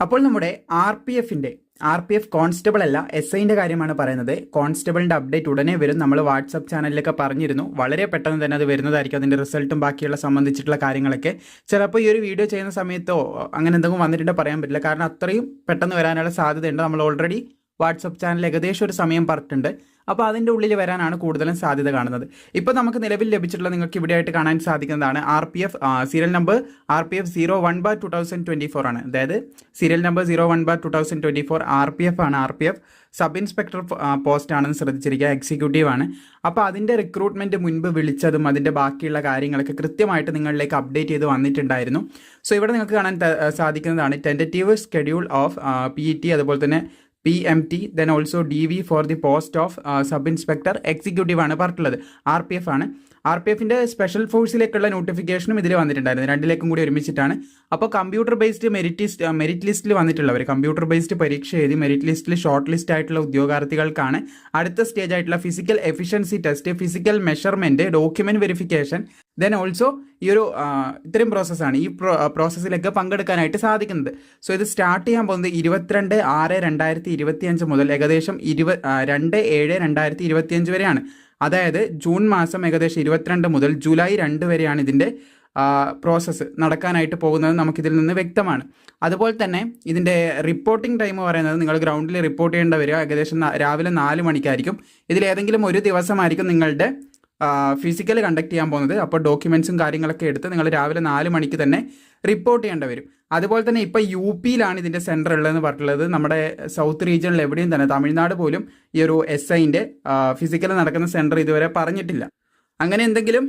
അപ്പോൾ നമ്മുടെ R P എഫിന്റെ ആർ പി എഫ് കോൺസ്റ്റബിൾ അല്ല എസ് ഐന്റെ കാര്യമാണ് പറയുന്നത്. കോൺസ്റ്റബിളിന്റെ അപ്ഡേറ്റ് ഉടനെ വരും. നമ്മൾ വാട്സപ്പ് ചാനലിലൊക്കെ പറഞ്ഞിരുന്നു. വളരെ പെട്ടെന്ന് തന്നെ അത് വരുന്നതായിരിക്കും. അതിന്റെ റിസൾട്ടും ബാക്കിയുള്ള സംബന്ധിച്ചിട്ടുള്ള കാര്യങ്ങളൊക്കെ. ചിലപ്പോൾ ഈ ഒരു വീഡിയോ ചെയ്യുന്ന സമയത്തോ അങ്ങനെ എന്തെങ്കിലും വന്നിട്ടുണ്ടോ പറയാൻ പറ്റില്ല. കാരണം അത്രയും പെട്ടെന്ന് വരാനുള്ള സാധ്യതയുണ്ട്. നമ്മൾ ഓൾറെഡി വാട്സപ്പ് ചാനൽ ഏകദേശം ഒരു സമയം പറഞ്ഞിട്ടുണ്ട്. അപ്പോൾ അതിന്റെ ഉള്ളിൽ വരാനാണ് കൂടുതലും സാധ്യത കാണുന്നത്. ഇപ്പോൾ നമുക്ക് നിലവിൽ ലഭിച്ചിട്ടുള്ള നിങ്ങൾക്ക് ഇവിടെയായിട്ട് കാണാൻ സാധിക്കുന്നതാണ് R P F serial number R P F zero one bar two thousand twenty four ആണ്. അതായത് serial number zero one bar two thousand twenty four R P F ആണ് R P F. Sub inspector post ആണെന്ന് ശ്രദ്ധിച്ചിരിക്കുക executive ആണ്. അപ്പോൾ അതിന്റെ recruitment മുൻപ് വിളിച്ചതും അതിന്റെ ബാക്കിയുള്ള കാര്യങ്ങളൊക്കെ കൃത്യമായിട്ട് നിങ്ങളിലേക്ക് അപ്ഡേറ്റ് ചെയ്ത് വന്നിട്ടുണ്ടായിരുന്നു. സോ ഇവിടെ നിങ്ങൾക്ക് കാണാൻ സാധിക്കുന്നതാണ് tentative schedule of P T അതുപോലെ തന്നെ T then also D V for the post of sub inspector executive ആണ് പറഞ്ഞിട്ടുള്ളത്. ആർ പി എഫ് ആണ്. ആർ പി എഫിന്റെ സ്പെഷ്യൽ ഫോഴ്സിലേക്കുള്ള നോട്ടിഫിക്കേഷനും ഇതിൽ വന്നിട്ടുണ്ടായിരുന്നു. രണ്ടിലേക്കും കൂടി ഒരുമിച്ചിട്ടാണ്. അപ്പോൾ computer based merit list merit ലിസ്റ്റിൽ വന്നിട്ടുള്ളവർ കമ്പ്യൂട്ടർ ബേസ്ഡ് പരീക്ഷ എഴുതി മെറിറ്റ് ലിസ്റ്റിൽ ഷോർട്ട് ലിസ്റ്റ് ആയിട്ടുള്ള ഉദ്യോഗാർത്ഥികൾക്കാണ് അടുത്ത സ്റ്റേജ് ആയിട്ടുള്ള physical efficiency test physical measurement document verification then also ഈ ഒരു ഇത്രയും പ്രോസസ്സാണ് ഈ പ്രോ പ്രോസസ്സിലൊക്കെ പങ്കെടുക്കാനായിട്ട് സാധിക്കുന്നത്. സോ ഇത് സ്റ്റാർട്ട് ചെയ്യാൻ പോകുന്നത് ഇരുപത്തിരണ്ട് ആറ് രണ്ടായിരത്തി ഇരുപത്തിയഞ്ച് മുതൽ ഏകദേശം ഇരുപ രണ്ട് ഏഴ് രണ്ടായിരത്തി ഇരുപത്തിയഞ്ച് വരെയാണ്. അതായത് ജൂൺ മാസം ഏകദേശം ഇരുപത്തിരണ്ട് മുതൽ ജൂലൈ രണ്ട് വരെയാണ് ഇതിന്റെ പ്രോസസ്സ് നടക്കാനായിട്ട് പോകുന്നത് നമുക്കിതിൽ നിന്ന് വ്യക്തമാണ്. അതുപോലെ തന്നെ ഇതിന്റെ റിപ്പോർട്ടിംഗ് ടൈം പറയുന്നത് നിങ്ങൾ ഗ്രൗണ്ടിൽ റിപ്പോർട്ട് ചെയ്യേണ്ട വരിക. ഏകദേശം രാവിലെ നാല് മണിക്കായിരിക്കും. ഇതിലേതെങ്കിലും ഒരു ദിവസമായിരിക്കും നിങ്ങളുടെ ഫിസിക്കൽ കണ്ടക്ട് ചെയ്യാൻ പോകുന്നത്. അപ്പോൾ ഡോക്യുമെൻസും കാര്യങ്ങളൊക്കെ എടുത്ത് നിങ്ങൾ രാവിലെ നാല് മണിക്ക് തന്നെ റിപ്പോർട്ട് ചെയ്യേണ്ടി വരും. അതുപോലെ തന്നെ ഇപ്പോൾ യു പിയിലാണ് ഇതിന്റെ സെന്റർ ഉള്ളതെന്ന് പറഞ്ഞിട്ടുള്ളത്. നമ്മുടെ സൗത്ത് റീജിയണിൽ എവിടെയും തന്നെ തമിഴ്നാട് പോലും ഈ ഒരു എസ് ഐന്റെ ഫിസിക്കലി നടക്കുന്ന സെന്റർ ഇതുവരെ പറഞ്ഞിട്ടില്ല. അങ്ങനെ എന്തെങ്കിലും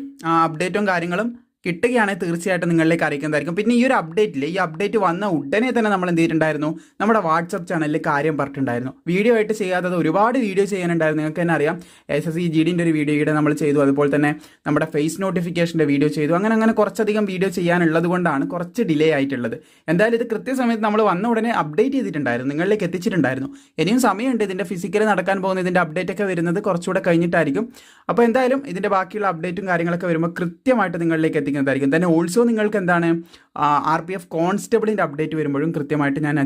അപ്ഡേറ്റും കാര്യങ്ങളും കിട്ടുകയാണെങ്കിൽ തീർച്ചയായിട്ടും നിങ്ങളിലേക്ക് അറിയിക്കുന്നതായിരിക്കും. പിന്നെ ഈ ഒരു അപ്ഡേറ്റിൽ ഈ അപ്ഡേറ്റ് വന്ന ഉടനെ തന്നെ നമ്മൾ എന്ത് ചെയ്തിട്ടുണ്ടായിരുന്നു? നമ്മുടെ വാട്സപ്പ് ചാനലിൽ കാര്യം പറഞ്ഞിട്ടുണ്ടായിരുന്നു. വീഡിയോ ആയിട്ട് ചെയ്യാത്തത് ഒരുപാട് വീഡിയോ ചെയ്യാനുണ്ടായിരുന്നു. നിങ്ങൾക്ക് തന്നെ അറിയാം. എസ് എസ് സി ജി ഡിന്റെ ഒരു നമ്മൾ ചെയ്തു. അതുപോലെ തന്നെ നമ്മുടെ ഫേസ് നോട്ടിഫിക്കേഷന്റെ വീഡിയോ ചെയ്തു. അങ്ങനെ അങ്ങനെ കുറച്ചധികം വീഡിയോ ചെയ്യാനുള്ളത് കൊണ്ടാണ് കുറച്ച് ഡിലേ ആയിട്ടുള്ളത്. എന്തായാലും ഇത് കൃത്യസമയത്ത് നമ്മൾ വന്ന ഉടനെ അപ്ഡേറ്റ് ചെയ്തിട്ടുണ്ടായിരുന്നു. നിങ്ങളിലേക്ക് എത്തിച്ചിട്ടുണ്ടായിരുന്നു. ഇനിയും സമയമുണ്ട് ഇതിന്റെ ഫിസിക്കൽ നടക്കാൻ പോകുന്ന ഇതിന്റെ അപ്ഡേറ്റ് ഒക്കെ വരുന്നത് കുറച്ചുകൂടെ കഴിഞ്ഞിട്ടായിരിക്കും. അപ്പോൾ എന്തായാലും ഇതിന്റെ ബാക്കിയുള്ള അപ്ഡേറ്റും കാര്യങ്ങളൊക്കെ വരുമ്പോൾ കൃത്യമായിട്ട് നിങ്ങളിലേക്ക് എത്തിക്കുന്നതായിരിക്കും തന്നെ ഓൾസോ നിങ്ങൾക്ക് എന്താണ് ആർ പി എഫ് കോൺസ്റ്റബിളിന്റെ അപ്ഡേറ്റ് വരുമ്പോഴും കൃത്യമായിട്ട് ഞാൻ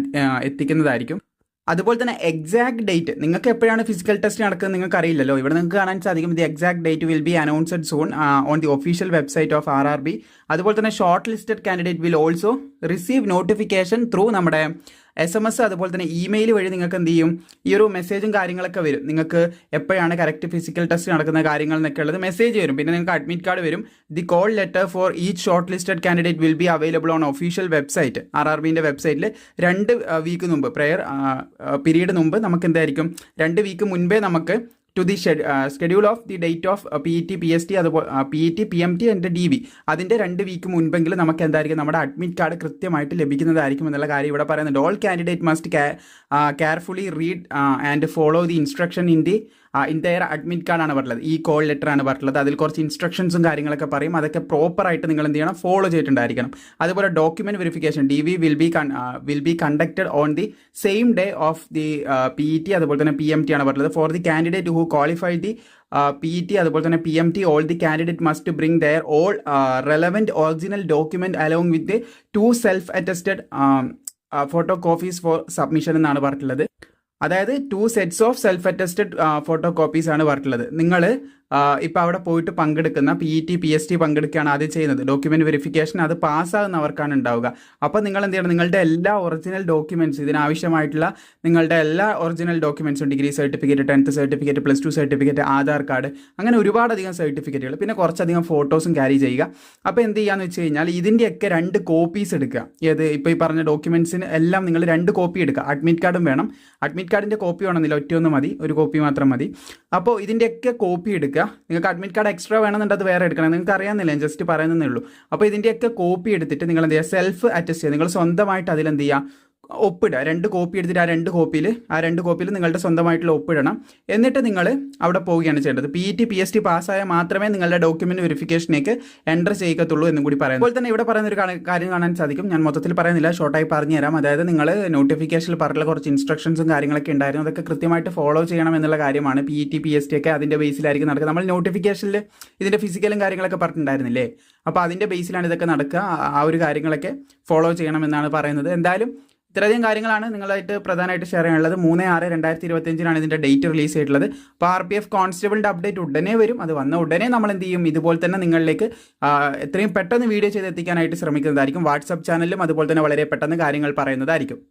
എത്തിക്കുന്നതായിരിക്കും. അതുപോലെ തന്നെ എക്സാക്ട് ഡേറ്റ് നിങ്ങൾക്ക് എപ്പോഴാണ് ഫിസിക്കൽ ടെസ്റ്റ് നടക്കുന്നത് നിങ്ങൾക്ക് അറിയില്ലല്ലോ ഇവിടെ നിങ്ങൾക്ക് കാണാൻ സാധിക്കും the exact date will be announced soon on the official website of R R B അതുപോലെ തന്നെ shortlisted candidate will also receive notification through നമ്മുടെ എസ് എം എസ് അതുപോലെ തന്നെ ഇമെയിൽ വഴി നിങ്ങൾക്ക് എന്ത് ചെയ്യും? ഈ ഒരു മെസ്സേജും കാര്യങ്ങളൊക്കെ വരും. നിങ്ങൾക്ക് എപ്പോഴാണ് കറക്റ്റ് ഫിസിക്കൽ ടെസ്റ്റ് നടക്കുന്ന കാര്യങ്ങൾ എന്നൊക്കെ ഉള്ളത് മെസ്സേജ് വരും. പിന്നെ നിങ്ങൾക്ക് അഡ്മിറ്റ് കാർഡ് വരും. The call letter for each shortlisted candidate will be available on official website R R ബിന്റെ വെബ്സൈറ്റിൽ രണ്ട് വീക്ക് മുമ്പ് പ്രെയർ പീരീഡ് മുമ്പ് നമുക്ക് എന്തായിരിക്കും? രണ്ട് വീക്ക് മുൻപേ നമുക്ക് to the schedule of the date of P E T P S T അതുപോലെ P E T P M T and D V അതിന്റെ രണ്ട് വീക്ക് മുൻപെങ്കിലും നമുക്ക് എന്തായിരിക്കും നമ്മുടെ അഡ്മിറ്റ് കാർഡ് കൃത്യമായിട്ട് ലഭിക്കുന്നതായിരിക്കും എന്നുള്ള കാര്യം ഇവിടെ പറയുന്നുണ്ട്. All candidate must carefully read and follow the instruction in the entire admit കാർഡാണ് പറഞ്ഞത് ഈ കോൾ ലെറ്റർ ആണ് പറഞ്ഞിട്ടുള്ളത്. അതിൽ കുറച്ച് ഇൻസ്ട്രക്ഷൻസും കാര്യങ്ങളൊക്കെ പറയും. അതൊക്കെ പ്രോപ്പറായിട്ട് നിങ്ങൾ എന്ത് ചെയ്യണം? ഫോളോ ചെയ്തിട്ടുണ്ടായിരിക്കണം. അതുപോലെ document verification D V will be will be conducted on the same day of the P T അതുപോലെ തന്നെ പി എം ടി ആണ് പറഞ്ഞത് for the candidate who qualify the P T അതുപോലെ തന്നെ P M T all the candidate must bring their all relevant original document along with two self attested photo copies for submission എന്നാണ് പറഞ്ഞിട്ടുള്ളത്. അതായത് two sets of self attested photo copies ആണ് വർക്കുള്ളത് നിങ്ങൾ ഇപ്പോൾ അവിടെ പോയിട്ട് പങ്കെടുക്കുന്ന P E T P S T പങ്കെടുക്കുകയാണ് ആദ്യം ചെയ്യുന്നത്. ഡോക്യുമെന്റ് വെരിഫിക്കേഷൻ അത് പാസ്സാകുന്നവർക്കാണ് ഉണ്ടാവുക. അപ്പോൾ നിങ്ങൾ എന്ത് ചെയ്യണം നിങ്ങളുടെ എല്ലാ ഒറിജിനൽ ഡോക്യുമെന്റ്സ് ഇതിനാവശ്യമായിട്ടുള്ള നിങ്ങളുടെ എല്ലാ original ഡോക്യുമെന്റ്സും degree certificate tenth certificate plus two certificate Aadhaar card അങ്ങനെ ഒരുപാടധികം സർട്ടിഫിക്കറ്റുകൾ പിന്നെ കുറച്ചധികം ഫോട്ടോസും ക്യാരി ചെയ്യുക. അപ്പോൾ എന്ത് ചെയ്യാന്ന് വെച്ച് കഴിഞ്ഞാൽ ഇതിന്റെയൊക്കെ രണ്ട് കോപ്പീസ് എടുക്കുക. ഏത്? ഇപ്പോൾ ഈ പറഞ്ഞ ഡോക്യുമെന്റ്സിന് എല്ലാം നിങ്ങൾ രണ്ട് കോപ്പി എടുക്കുക. അഡ്മിറ്റ് കാർഡും വേണം. അഡ്മിറ്റ് കാർഡിന്റെ കോപ്പി വേണമെന്നില്ല. ഒറ്റയൊന്ന് മതി. ഒരു കോപ്പി മാത്രം മതി. അപ്പോൾ ഇതിന്റെയൊക്കെ കോപ്പി എടുക്കുക നിങ്ങൾക്ക് അഡ്മിറ്റ് കാർഡ് എക്സ്ട്രാ വേണമെന്നുണ്ട് അത് വേറെ എടുക്കണം. നിങ്ങൾക്ക് അറിയാമെന്നില്ല ജസ്റ്റ് പറയുന്നതേ ഉള്ളൂ. അപ്പോൾ ഇതിന്റെയൊക്കെ കോപ്പി എടുത്തിട്ട് നിങ്ങൾ എന്ത് ചെയ്യുക? സെൽഫ് അറ്റസ്റ്റ് ചെയ്യുക. നിങ്ങൾ സ്വന്തമായിട്ട് അതിലെന്ത് ചെയ്യുക? ഒപ്പിടുക രണ്ട് കോപ്പി എടുത്തിട്ട് ആ രണ്ട് കോപ്പിയിൽ ആ രണ്ട് കോപ്പിയിൽ നിങ്ങളുടെ സ്വന്തമായിട്ടുള്ള ഒപ്പിടണം. എന്നിട്ട് നിങ്ങൾ അവിടെ പോവുകയാണ് ചെയ്യേണ്ടത്. P T P S T പാസ്സായാൽ മാത്രമേ നിങ്ങളുടെ ഡോക്യുമെന്റ് വെരിഫിക്കേഷനേക്ക് എന്റർ ചെയ്യത്തുള്ളൂ എന്നും കൂടി പറയാം അതുപോലെ തന്നെ ഇവിടെ പറയുന്ന ഒരു കാര്യം കാണാൻ സാധിക്കും. ഞാൻ മൊത്തത്തിൽ പറയുന്നില്ല ഷോർട്ടായി പറഞ്ഞു തരാം. അതായത് നിങ്ങൾ നോട്ടിഫിക്കേഷനിൽ പറഞ്ഞ കുറച്ച് ഇൻസ്ട്രക്ഷൻസും കാര്യങ്ങളൊക്കെ ഉണ്ടായിരുന്നു. അതൊക്കെ കൃത്യമായിട്ട് ഫോളോ ചെയ്യണം എന്നുള്ള കാര്യമാണ് P T P S T ഒക്കെ അതിന്റെ ബേസിലായിരിക്കും നടക്കുക. നമ്മൾ നോട്ടിഫിക്കേഷനിൽ ഇതിന്റെ ഫിസിക്കലും കാര്യങ്ങളൊക്കെ പറഞ്ഞിട്ടുണ്ടായിരുന്നില്ലേ? അപ്പോൾ അതിന്റെ ബേസിലാണ് ഇതൊക്കെ നടക്കുക. ആ ഒരു കാര്യങ്ങളൊക്കെ ഫോളോ ചെയ്യണം എന്നാണ് പറയുന്നത്. എന്തായാലും ഇത്രയധികം കാര്യങ്ങളാണ് നിങ്ങളായിട്ട് പ്രധാനമായിട്ട് ഷെയർ ചെയ്യാനുള്ളത്. മൂന്ന് ആറ് രണ്ടായിരത്തി ഇരുപത്തിയഞ്ചിനാണ് ഇതിന്റെ ഡേറ്റ് റിലീസ് ചെയ്തിട്ടുള്ളത് അപ്പോൾ ആർ പി എഫ് കോൺസ്റ്റബിളിന്റെ അപ്ഡേറ്റ് ഉടനെ വരും. അത് വന്ന ഉടനെ നമ്മൾ എന്ത് ചെയ്യും? ഇതുപോലെ തന്നെ നിങ്ങളിലേക്ക് എത്രയും പെട്ടെന്ന് വീഡിയോ ചെയ്ത് എത്തിക്കാനായിട്ട് ശ്രമിക്കുന്നതായിരിക്കും വാട്സപ്പ് ചാനലിലും അതുപോലെ തന്നെ വളരെ പെട്ടെന്ന് കാര്യങ്ങൾ പറയുന്നതായിരിക്കും.